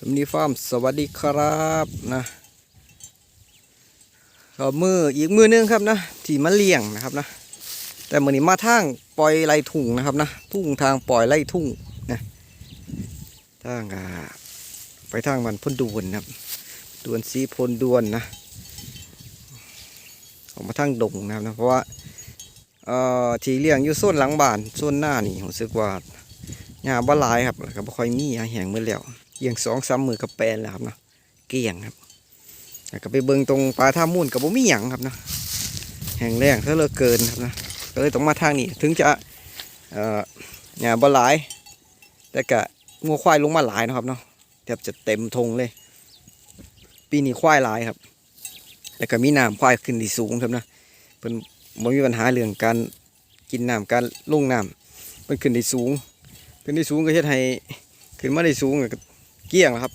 สำนีฟาร์มสวัสดีครับนะก็มืออีกมือหนึงครับนะที่มาเลี้ยงนะครับนะ แต่มือนี้มาทางปล่อยไล่ทุ่งนะครับนะทุ่งทางปล่อยไล่ทุ่งนะทางอ่าไปทางมันพ้นดวนนะครับดวนสีพลดวนนะออกมาทางดงนะครับนะเพราะว่าเอ่อที่เลี้ยงอยู่โซนหลังบ้านโซนหน้านี่ผมรู้สึกว่าหญ้าบ่หลายครับแล้วก็บ่ค่อยมีหญ้าแห้งหมือแล้ว เอียงสองสามมือกับแปนแล้วครับเนาะเกลี่ยงครับแล้วก็ไปเบิงตรงปลาท่ามุ่นกับบ่มีหยังครับเนาะแห้งแรงซะเหลือเกินครับนะก็เลยต้องมาทางนี้ถึงจะเอ่อหญ้าบ่หลาย แต่ก็งัวควายลงมาหลายนะครับเนาะแทบจะเต็มทงเลย ปีนี้ควายหลายครับ แล้วก็มีน้ำควายขึ้นที่สูงครับนะเพิ่นบ่มีปัญหาเรื่องการกินน้ำการลงน้ำเพิ่นขึ้นที่สูง ขึ้นที่สูงก็เฮ็ดให้ขึ้นมาได้สูงก็ เกี้ยงแล้วครับ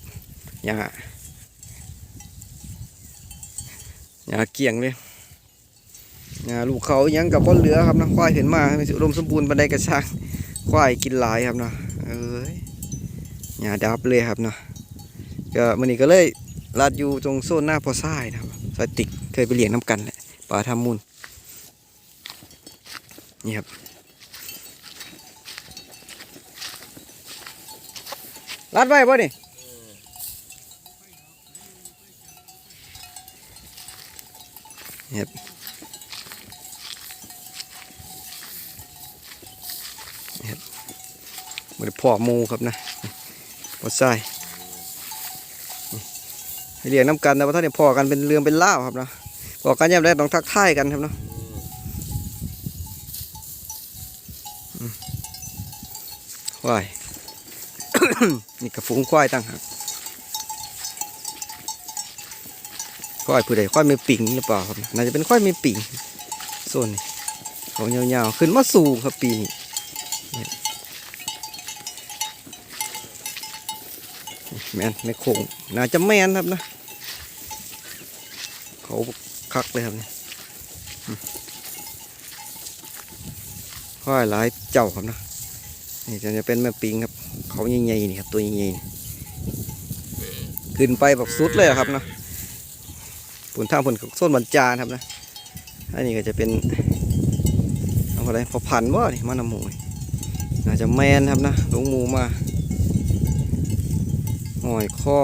หญ้าหญ้าเกี้ยงเลยหญ้าลูกเขายังกับบ่เหลือครับนะควายเห็นมาไม่สิอุดมสมบูรณ์บันไดกระช่างควายกินหลายครับเนาะเอ้ยหญ้าดับเลยครับเนาะก็มันนี้ก็เลยลาดอยู่ตรงโซนหน้าพอซ้ายนะครับสายติกเคยไปเลี้ยงน้ำกันแหละปลาทำมูลนี่ครับลาดไว้ป่ะนี่ ครับครับมันพ่อมูครับนะพอใส่ให้เรียงน้ำกันแต่ว่าถ้าเนี่ยพอกันเป็นเรืองเป็นเล่าครับเนาะพอกันแยบแรกต้องทักทายกันครับเนาะควาย นี่กระฝูงควายตั้งหาก ควายผู้ใดควายไม่ปิงหรือเปล่าครับน่าจะเป็นควายไม่ปิงส่วนนี้เขายาวๆขึ้นมาสูงครับปีนี้แมนไม่โคงน่าจะแมนครับนะ เขาคักเลยครับเนี่ยอืมควายหลายเจ้าครับนะนี่จะเป็นแม่ปิงครับ เขาใหญ่ๆนี่ครับตัวใหญ่ๆขึ้นไปแบบสุดเลยครับนะ ผลท่าผลส้นบรรจารครับนะอันนี้ก็จะเป็นอะไรพอพันว่านี่มันน้ำหมูนี่าจะแมนครับนะลงหมูมาหอยข้อ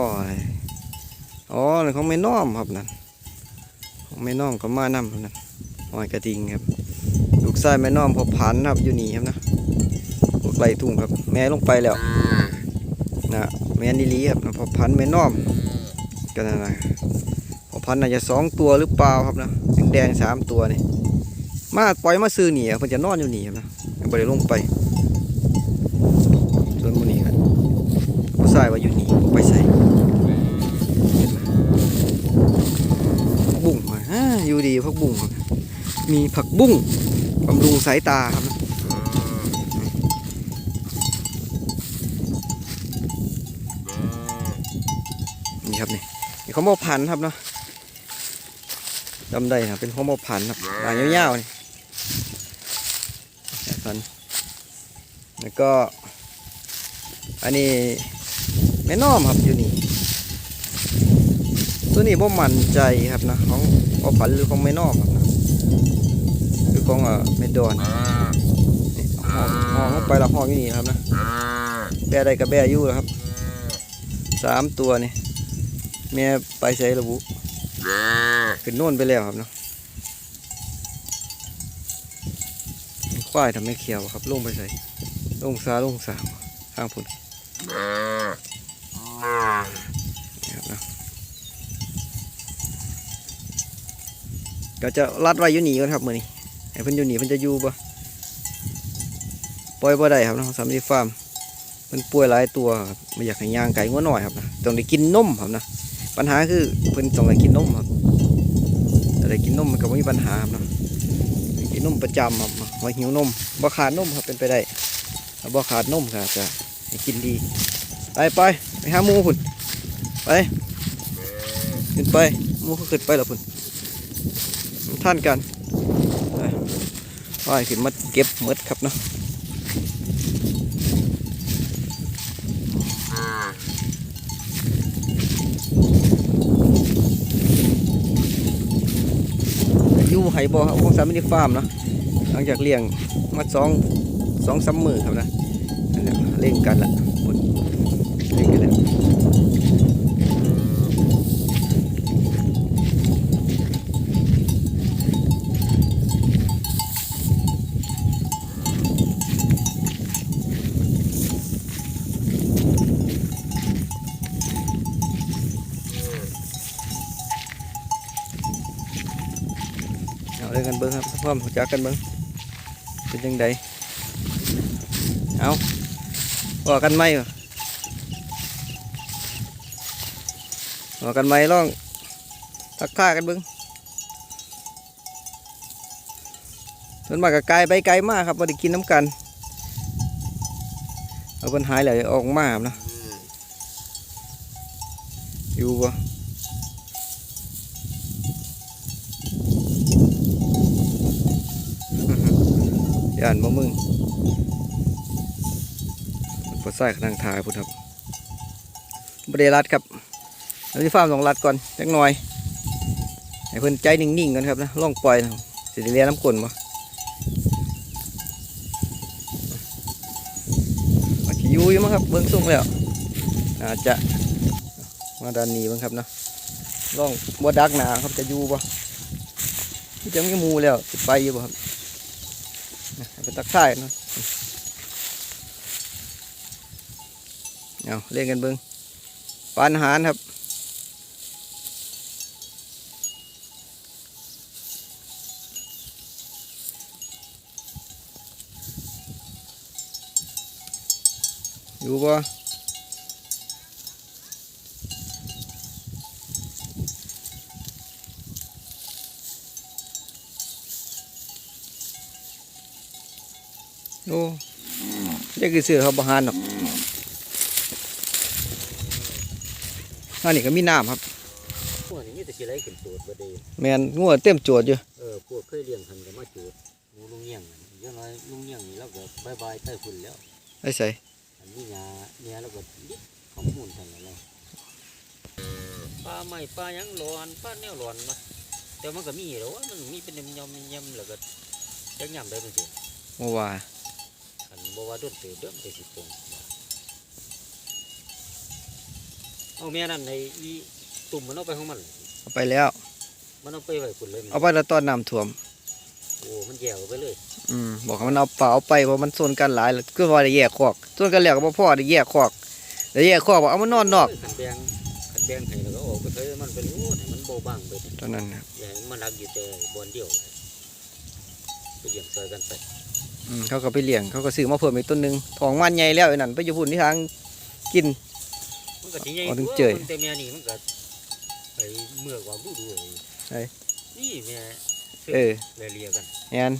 อ๋อนี่ของไม่น้อมครับนั่นของไม่น้อมก็มานำครับนั่นหอยกระทิงครับ ลูกไส้แม่น้อมพอพันครับอยู่นี่ครับนะพวกไรทุ่งครับ แม่ลงไปแล้วนะแม่นิลีครับพอพันธุ์แม่น้อมกันนะ พันน่าจะสองตัวหรือเปล่าครับนะแดงสามตัวนี่มาปล่อยมาซื้อหนีอะเพิ่นจะนอนอยู่หนีครับนะยังบ่ได้ลงไปส่วนหมูนีครับผู้ชายว่าอยู่หนีไปใส่บุ้งมาอ่าอยู่ดีผักบุ้งครับมีผักบุ้งบำรุงสายตาครับนะนี่ครับนี่เขาบอกพันครับเนาะ จำได้ครับเป็นข้อมอพันธุ์ครับลายยาวๆนี่พันธุ์แล้วก็ อันนี้แม่น้อมครับอยู่นี่ ตัวนี้บ่มั่นใจครับนะของพ่อพันธุ์หรือของแม่น้อมครับนะคือของเอ่อแม่ดอนนี่ห้องห้องลงไปละห้องอยู่นี่ครับนะแบะได้กับแบะอยู่แล้วครับสามตัวนี่แม่ไปใช้ระบุ ขึ้นโน่นไปแล้วครับเนาะควายทำให้เขียวครับลงไปใส่ลงซาลงสามข้างพุ่นนี่ครับเนาะก็จะรัดไว้อยู่หนีกันครับมือนี้ไอ้เพิ่นอยู่หนีเพิ่นจะอยู่ปะปล่อยบ่ได้ครับเนาะสามสิฟาร์มเพิ่นป่วยหลายตัวไม่อยากให้ย่างไก่งัวหน่อยครับนะต้องได้กินนมครับนะปัญหาคือเพิ่นต้องได้กินนมครับ ได้กินนมมันก็ไม่มีปัญหาครับเนาะกินนมประจำครับว่าหิวนมบ่ขาดนมครับเป็นไปได้บ่ขาดนมก็จะกินดี ไปไปไปหาหมูพุ่นไปขึ้นไปหมูเขาขึ้นไปแล้วพุ่นท่านกันไปขึ้นมาเก็บหมดครับเนาะ ยูไหบ่อของสามินิฟาร์มเนาะหลังจากเลี้ยงมาสองสองสามมือครับนะเล่งกันละเล่งกันแล้ว กันเบิ้งครับพร้อมจักกันเบิ้งเป็นยังไงเอาว่ากันไหมวะว่ากันไหมลองทักทายกันเบิ้งส่วนมากก็ไกลไปไกลมากครับไ่ได้กินน้ำกัน เอาปัญหายเลยออกมาครับเนะอยู่บ่ ย่านบ่มึงพอใส่ขนังทายพุ่นครับบริรัดครับเราที่ฟาร์มสองรัดก่อนจักหน่อยให้เพิ่นใจนิ่งๆกันครับนะล่องปล่อยนะสิเลียน้ำกลนบ่มาขี้ยูอยู่มั้งครับเบิ้งส่งแล้วอาจจะมาด้านนี้บ้างครับนะล่องบ่ดักหนาครับจะยู่บ่ที่จะมีหมูแล้วสิไปอยู่บ่ครับ เป็นตักไส้เนาะเอาเล่นกันเบิ้งปานอาหารครับอยู่บ่ โอ้เรียกคือเสือเขาบหานหรอกอันนี้ก็มีน้ำครับพวกนี้มีแต่สิไหลขึ้นโจดบ่ได้แมนงัวเต็มจวดอยู่เออพวกเคยเลี้ยงหันก็มาโจดหมูลุงเงี้ยงนั่นอย่างน้อยลุงเงี้ยงนี่เราก็บายบายใต้ฝุ่นแล้ว ไอ้ใส่อันนี้ยาเนี่ยเราก็ดิบของมูลทันแล้วปลาใหม่ปลาหยังร้อนปลาแนวร้อนมาแต่มันก็มีแล้วว่ามันมีเป็นยำๆยำๆแล้วก็จักยำได้เป็นสิเมื่อวาน อันบ่ว่าโดนเตอเดิมแต่สิปงเอาแม่นั่นในอีตุ่มมันเอาไปของมัน เอาไปแล้ว มันเอาไปไว้ฝุ่นเลยมันเอาไปแล้วตอนน้ำท่วม โอ้มันแย่ไปเลย อืมบอกให้มันเอาเปล่าเอาไปเพราะมันโซนกันหลายแล้วก็ว่าได้แยกคอกโซนกันแล้วก็บ่พอได้แยกคอกได้แยกคอกบอกเอามานอนนอกขันแบงขันแบงให้แล้วก็ออกไปเถอะมันเป็นโอ้ให้มันเบาบางไปตอนนั้นครับอย่าให้มันรักอยู่แต่บอนเดียวเลยไปเลี้ยงซอยกันไปอืม เขาก็ไปเลี้ยงเขาก็ซื้อมาเพิ่มอีกต้นหนึงทองมันใหญ่แล้วไอ้นั่นไปอยู่พุ่นที่ทางกินมันก็สิใหญ่อ๋อถึงกว่าเจยมันแต่แม่นี่มันก็ไอ้เมื่อกว่าดูดูไอ้นี่แม่เออแลเลียกันแอน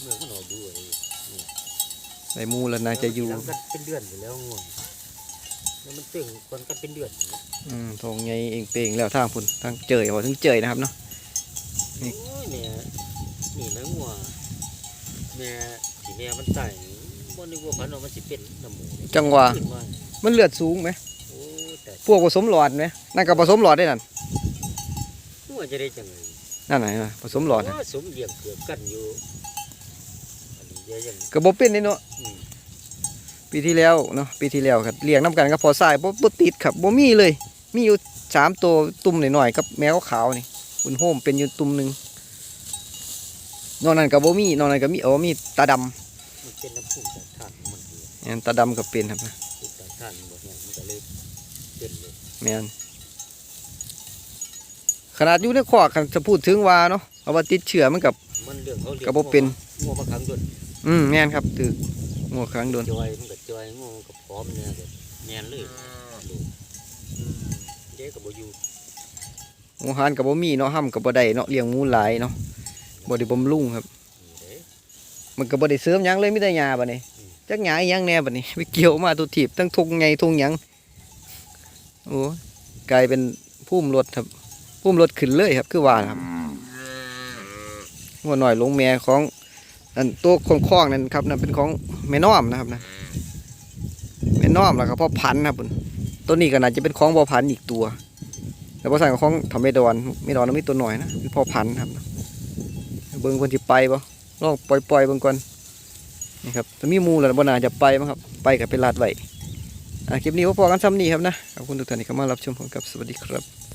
เมื่อกมันออกดูไอ้ในมูแล้วน่าจะอยู่แล้วมันเป็นเดือนไปแล้วง่วงแล้วมันตึงคนกันเป็นเดือนอยู่นะอืมทองใหญ่เองเปงแล้วทางพุ่นทางเจยบ่ถึงเจยนะครับเนาะนี่โอ้ยแม่นี่แม่งัวแม่ ที่แม่มันตายนี่บ่นึกว่าพันว่ามันสิเป็นน้ำหมูนี่จังหวะขึ้นมามันเลือดสูงไหมโอ้แต่พวกผสมหลอดไหมนั่นก็ผสมหลอดได้นั่นงัวจะได้จังไงนั่นไหนนะผสมหลอดน่ะว่าสมเลี้ยงเกือบกันอยู่อันนี้เดี๋ยวยังก็บ่เป็นนี่เนาะอืมปีที่แล้วเนาะปีที่แล้วครับเลี้ยงน้ำกันก็พอสายบ่บ่ติดครับบ่มีเลย มีอยู่สามตัวตุ่มหน่อยๆกับแมวขาวนี่บุญโฮมเป็นอยู่ตุ่มหนึง นอกนั้นก็บ่มีนอกนั้นก็มีอ๋อมีตาดำมันเป็นน้ำพุ่งจากท่านของมันอยู่แม่นตาดำก็เป็นครับพุ่งจากท่านมันบ่เนี่ยมันก็เลยเป็นเลยแม่นขนาดอยู่ในคอกคันจะพูดถึงว่าเนาะเอาว่าติดเชื้อมันกับ มันเรื่องเขาเลี้ยงก็บ่เป็น งัวบางครั้งด้วยอืมแม่นครับถืองัวครั้งโดนจอยมันก็จอยงัวมันก็พร้อมเนี่ยก็แน่นเลยดูอืมเจ๊ก็บ่อยู่หมูหันกับบ่มีเนาะห้ำกับบ่ได้เนาะเลี้ยงหมูหลายเนาะ บ่ได้บำรุงครับนี่เด้มันก็บ่ได้เสริมหยังเลยมีแต่หญ้าบัดนี้อืมจักหญ้าอีหยังแหน่บัดนี้ไปเกี่ยวมาตัวถีบทั้งทุงไงทุงหยังโอ้กลายเป็นพุ่มรถครับพุ่มรถขึ้นเลยครับ คือว่าครับหัวหน่อยลงแม่ของอันตัวของคล้องๆนั่นครับนั่นเป็นของแม่น้อมนะครับนะแม่น้อมแล้วก็พ่อพันธุ์ครับพุ่นตัวนี้ก็น่าจะเป็นของพ่อพันธุ์อีกตัว แล้วพ่อสั่งของทำเมดอนเมดอนมันมีตัวหน่อยนะเป็นพ่อพันธุ์ครับ เบิ้งเพิ่นสิไปบ่ลองปล่อยๆเบิ่งก่อนนี่ครับถ้ามีหมู่แล้วบ่น่าจะไปมั้งครับ ไปก็ไปลาดไว้อ่าคลิปนี้พอๆกันซ้ำนี้ครับนะขอบคุณทุกท่านที่เข้ามารับชมผมครับสวัสดีครับ